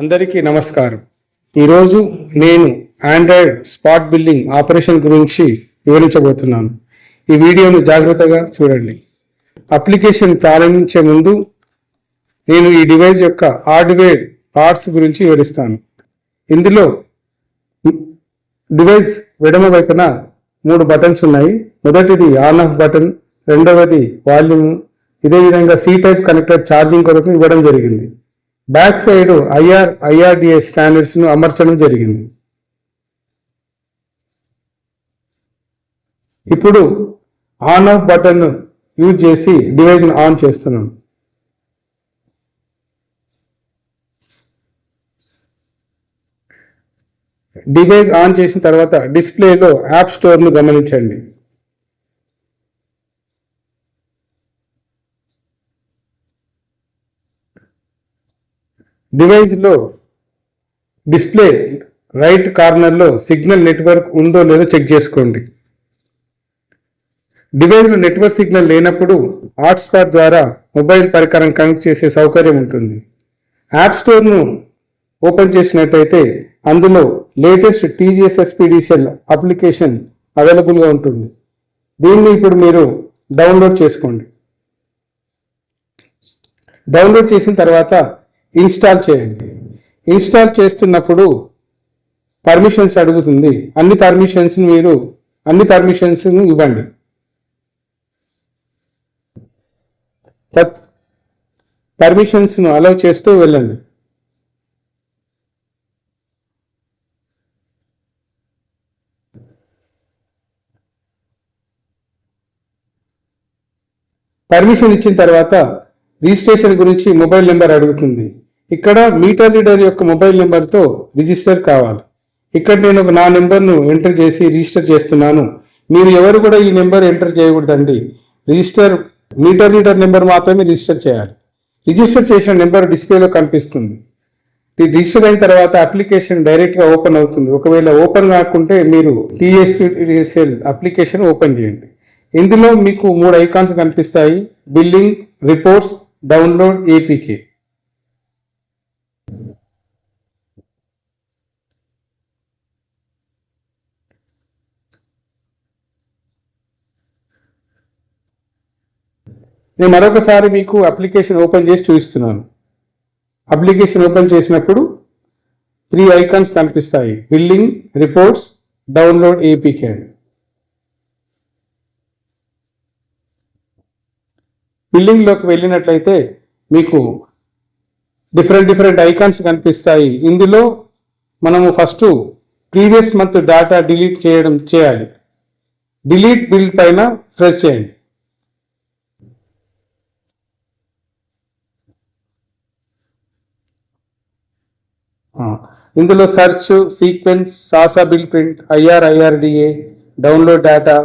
అందరికీ నమస్కారం. ఈరోజు నేను ఆండ్రాయిడ్ స్పాట్ బిల్డింగ్ ఆపరేషన్ గురించి వివరించబోతున్నాను. ఈ వీడియోను జాగ్రత్తగా చూడండి. అప్లికేషన్ ప్రారంభించే ముందు నేను ఈ డివైస్ యొక్క హార్డ్వేర్ పార్ట్స్ గురించి వివరిస్తాను. ఇందులో డివైస్ విడమ వైపున మూడు బటన్స్ ఉన్నాయి. మొదటిది ఆన్ ఆఫ్ బటన్ రెండవది వాల్యూమ్ ఇదే విధంగా సి టైప్ కనెక్టర్ ఛార్జింగ్ కొరకు ఇవ్వడం జరిగింది. బ్యాక్ సైడ్ ఐఆర్ ఐఆర్డిఏ స్కానర్స్ను అమర్చడం జరిగింది. ఇప్పుడు ఆన్ ఆఫ్ బటన్ యూజ్ చేసి డివైజ్ను ఆన్ చేస్తున్నాను. డివైస్ ఆన్ చేసిన తర్వాత డిస్ప్లేలో యాప్ స్టోర్ను గమనించండి. డివైస్లో డిస్ప్లే రైట్ కార్నర్లో సిగ్నల్ నెట్వర్క్ ఉందో లేదో చెక్ చేసుకోండి. డివైస్లో నెట్వర్క్ సిగ్నల్ లేనప్పుడు హాట్స్పాట్ ద్వారా మొబైల్ పరికరం కనెక్ట్ చేసే సౌకర్యం ఉంటుంది. యాప్ స్టోర్ను ఓపెన్ చేసినట్టయితే అందులో లేటెస్ట్ టీజీఎస్ఎస్పీడీసీఎల్ అప్లికేషన్ అవైలబుల్గా ఉంటుంది. దీన్ని ఇప్పుడు మీరు డౌన్లోడ్ చేసుకోండి. డౌన్లోడ్ చేసిన తర్వాత ఇన్స్టాల్ చేయండి. ఇన్స్టాల్ చేస్తున్నప్పుడు పర్మిషన్స్ అడుగుతుంది. అన్ని పర్మిషన్స్ని మీరు అన్ని పర్మిషన్స్ను ఇవ్వండి. పర్మిషన్స్ను అలౌ చేస్తూ వెళ్ళండి. పర్మిషన్ ఇచ్చిన తర్వాత రిజిస్ట్రేషన్ గురించి మొబైల్ నెంబర్ అడుగుతుంది. ఇక్కడ మీటర్ రీడర్ యొక్క మొబైల్ నెంబర్తో రిజిస్టర్ కావాలి. ఇక్కడ నేను ఒక నా నెంబర్ను ఎంటర్ చేసి రిజిస్టర్ చేస్తున్నాను. మీరు ఎవరు కూడా ఈ నెంబర్ ఎంటర్ చేయకూడదండి. రిజిస్టర్ మీటర్ రీడర్ నెంబర్ మాత్రమే రిజిస్టర్ చేయాలి. రిజిస్టర్ చేసిన నెంబర్ డిస్ప్లేలో కనిపిస్తుంది. రిజిస్టర్ అయిన తర్వాత అప్లికేషన్ డైరెక్ట్గా ఓపెన్ అవుతుంది. ఒకవేళ ఓపెన్ కాకుంటే మీరు టీఎస్పీఎస్ఎల్ అప్లికేషన్ ఓపెన్ చేయండి. ఇందులో మీకు మూడు ఐకాన్స్ కనిపిస్తాయి. బిల్లింగ్ రిపోర్ట్స్ డౌన్లోడ్ ఏపీకే నేను మరొకసారి మీకు అప్లికేషన్ ఓపెన్ చేసి చూపిస్తున్నాను. అప్లికేషన్ ఓపెన్ చేసినప్పుడు త్రీ ఐకాన్స్ కనిపిస్తాయి. బిల్లింగ్ రిపోర్ట్స్ డౌన్లోడ్ ఏపీకే అని బిల్లింగ్లోకి వెళ్ళినట్లయితే మీకు డిఫరెంట్ డిఫరెంట్ ఐకాన్స్ కనిపిస్తాయి. ఇందులో మనము first previous month data delete చేయడం చేయాలి. డిలీట్ బిల్ పైన ప్రెస్ చేయండి. ఇందులో search sequence సాసా bill print IR IRDA download data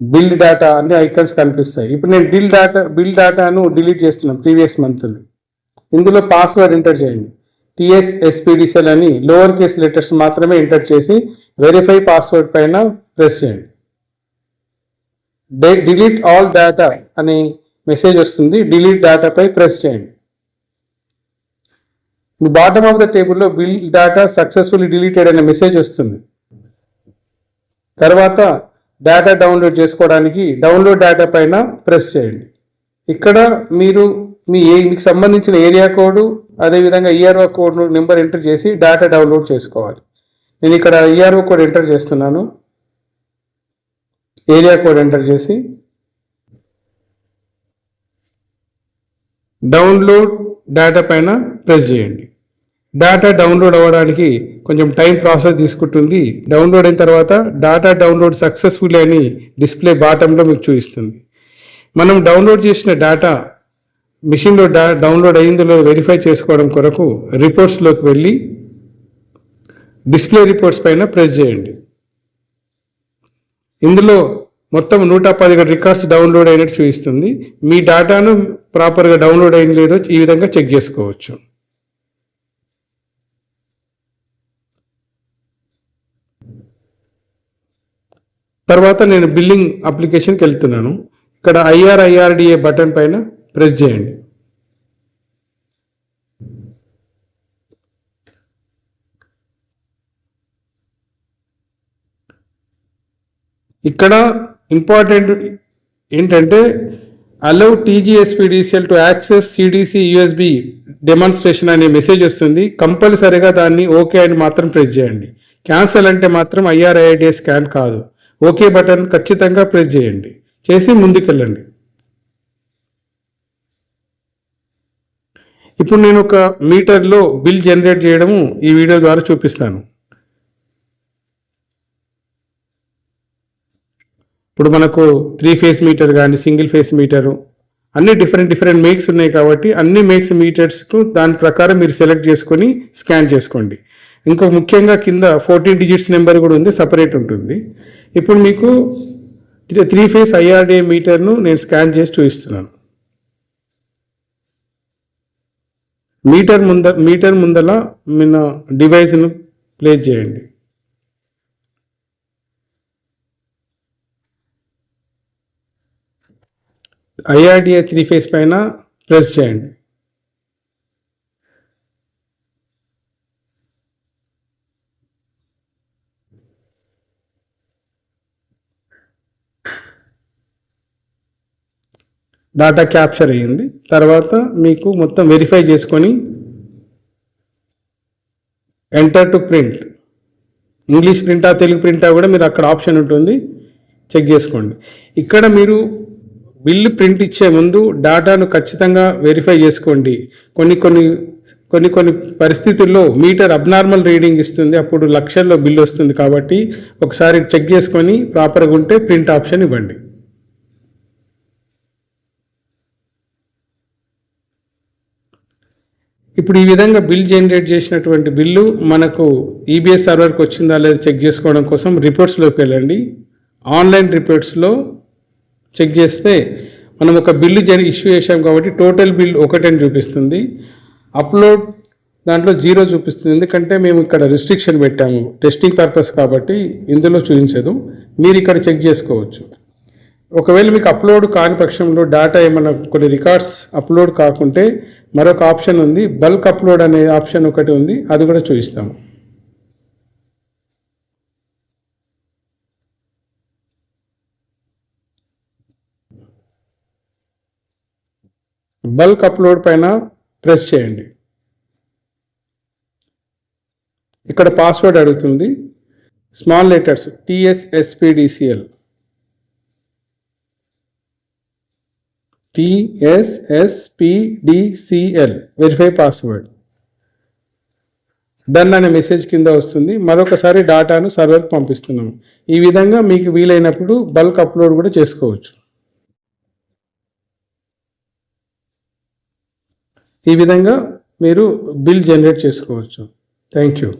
bill data అన్ని ఐకన్స్ కనిపిస్తాయి. ఇప్పుడు నేను బిల్ డేటా బిల్ డేటాను డిలీట్ చేస్తున్నాను ప్రీవియస్ మంత్లు ఇందులో పాస్వర్డ్ ఎంటర్ చేయండి. టిఎస్ ఎస్పీడిసిఎల్ అని లోవర్ కేస్ లెటర్స్ మాత్రమే ఎంటర్ చేసి వెరిఫై పాస్వర్డ్ పైన ప్రెస్ చేయండి. డిలీట్ ఆల్ డేటా అనే మెసేజ్ వస్తుంది. డిలీట్ డేటాపై ప్రెస్ చేయండి. మీ బాటమ్ ఆఫ్ ద టేబుల్లో బిల్ డేటా సక్సెస్ఫుల్లీ డిలీటెడ్ అనే మెసేజ్ వస్తుంది. తర్వాత డేటా డౌన్లోడ్ చేసుకోవడానికి డౌన్లోడ్ డేటా పైన ప్రెస్ చేయండి. ఇక్కడ మీరు మీ ఏ మీకు సంబంధించిన ఏరియా కోడ్ అదేవిధంగా ఈఆర్ఓ కోడ్ నెంబర్ ఎంటర్ చేసి డేటా డౌన్లోడ్ చేసుకోవాలి. నేను ఇక్కడ ఈఆర్ఓ కోడ్ ఎంటర్ చేస్తున్నాను. ఏరియా కోడ్ ఎంటర్ చేసి డౌన్లోడ్ డేటా పైన ప్రెస్ చేయండి. డేటా డౌన్లోడ్ అవ్వడానికి కొంచెం టైం ప్రాసెస్ తీసుకుంటుంది. డౌన్లోడ్ అయిన తర్వాత డేటా డౌన్లోడ్ సక్సెస్ఫుల్ అని డిస్ప్లే బాటంలో మీకు చూపిస్తుంది. మనం డౌన్లోడ్ చేసిన డేటా మిషన్లో డా డౌన్లోడ్ అయిందో వెరిఫై చేసుకోవడం కొరకు రిపోర్ట్స్లోకి వెళ్ళి డిస్ప్లే రిపోర్ట్స్ పైన ప్రెస్ చేయండి. ఇందులో మొత్తం నూట పదిహేడు రికార్డ్స్ డౌన్లోడ్ అయినట్టు చూపిస్తుంది. మీ డేటాను ప్రాపర్గా డౌన్లోడ్ అయిన లేదో ఈ విధంగా చెక్ చేసుకోవచ్చు. తర్వాత నేను బిల్లింగ్ అప్లికేషన్కి వెళ్తున్నాను. ఇక్కడ ఐఆర్ఐఆర్డిఏ బటన్ పైన ప్రెస్ చేయండి. ఇక్కడ ఇంపార్టెంట్ ఏంటంటే allow TGSPDCL to access CDC USB demonstration అనే మెసేజ్ వస్తుంది. కంపల్సరీగా దాన్ని ఓకే అని మాత్రం ప్రెస్ చేయండి. క్యాన్సల్ అంటే మాత్రం ఐఆర్ఐఐడిఏ స్కాన్ కాదు. ఓకే బటన్ ఖచ్చితంగా ప్రెస్ చేయండి. చేసి ముందుకెళ్ళండి. ఇప్పుడు నేను ఒక మీటర్లో బిల్ జనరేట్ చేయడము ఈ వీడియో ద్వారా చూపిస్తాను. ఇప్పుడు మనకు త్రీ ఫేస్ మీటర్ కానీ సింగిల్ ఫేస్ మీటరు అన్ని డిఫరెంట్ డిఫరెంట్ మేక్స్ ఉన్నాయి కాబట్టి అన్ని మేక్స్ మీటర్స్కు దాని ప్రకారం మీరు సెలెక్ట్ చేసుకొని స్కాన్ చేసుకోండి. ఇంకో ముఖ్యంగా కింద ఫోర్టీన్ డిజిట్స్ నెంబర్ కూడా ఉంది సపరేట్ ఉంటుంది. ఇప్పుడు మీకు త్రీ త్రీ ఫేస్ ఐఆర్డిఏ మీటర్ను నేను స్కాన్ చేసి చూపిస్తున్నాను. మీటర్ ముంద మీటర్ ముందల మన డివైస్ను ప్లేస్ చేయండి. ఐఆర్డిఏ త్రీ ఫేస్ పైన ప్రెస్ చేయండి. డాటా క్యాప్చర్ అయ్యింది. తర్వాత మీకు మొత్తం వెరిఫై చేసుకొని ఎంటర్ టు ప్రింట్ ఇంగ్లీష్ ప్రింటా తెలుగు ప్రింటా కూడా మీరు అక్కడ ఆప్షన్ ఉంటుంది. చెక్ చేసుకోండి. ఇక్కడ మీరు బిల్లు ప్రింట్ ఇచ్చే ముందు డాటాను ఖచ్చితంగా వెరిఫై చేసుకోండి. కొన్ని కొన్ని కొన్ని కొన్ని పరిస్థితుల్లో మీటర్ అబ్నార్మల్ రీడింగ్ ఇస్తుంది. అప్పుడు లక్షల్లో బిల్లు వస్తుంది కాబట్టి ఒకసారి చెక్ చేసుకొని ప్రాపర్గా ఉంటే ప్రింట్ ఆప్షన్ ఇవ్వండి. ఇప్పుడు ఈ విధంగా బిల్ జనరేట్ చేసినటువంటి బిల్లు మనకు ఈబీఎస్ సర్వర్కి వచ్చిందా లేదా చెక్ చేసుకోవడం కోసం రిపోర్ట్స్లోకి వెళ్ళండి. ఆన్లైన్ రిపోర్ట్స్లో చెక్ చేస్తే మనం ఒక బిల్లు జరి ఇష్యూ చేసాం కాబట్టి టోటల్ బిల్ ఒకటని చూపిస్తుంది. అప్లోడ్ దాంట్లో జీరో చూపిస్తుంది. ఎందుకంటే మేము ఇక్కడ రిస్ట్రిక్షన్ పెట్టాము. టెస్టింగ్ పర్పస్ కాబట్టి ఇందులో చూపించదు. మీరు ఇక్కడ చెక్ చేసుకోవచ్చు. ఒకవేళ మీకు అప్లోడ్ కాని పక్షంలో డేటా ఏమైనా కొన్ని రికార్డ్స్ అప్లోడ్ కాకుంటే మరొక ఆప్షన్ ఉంది. బల్క్ అప్లోడ్ అనే ఆప్షన్ ఒకటి ఉంది. అది కూడా చూపిస్తాము. బల్క్ అప్లోడ్ పైన ప్రెస్ చేయండి. ఇక్కడ పాస్వర్డ్ అడుగుతుంది. Small letters TSSPDCL TSSPDCL verify password done అనే మెసేజ్ కింద వస్తుంది. మరొకసారి డాటాను సర్వర్కి పంపిస్తున్నాము. ఈ విధంగా మీకు వీలైనప్పుడు బల్క్ అప్లోడ్ కూడా చేసుకోవచ్చు. ఈ విధంగా మీరు బిల్ జనరేట్ చేసుకోవచ్చు. Thank you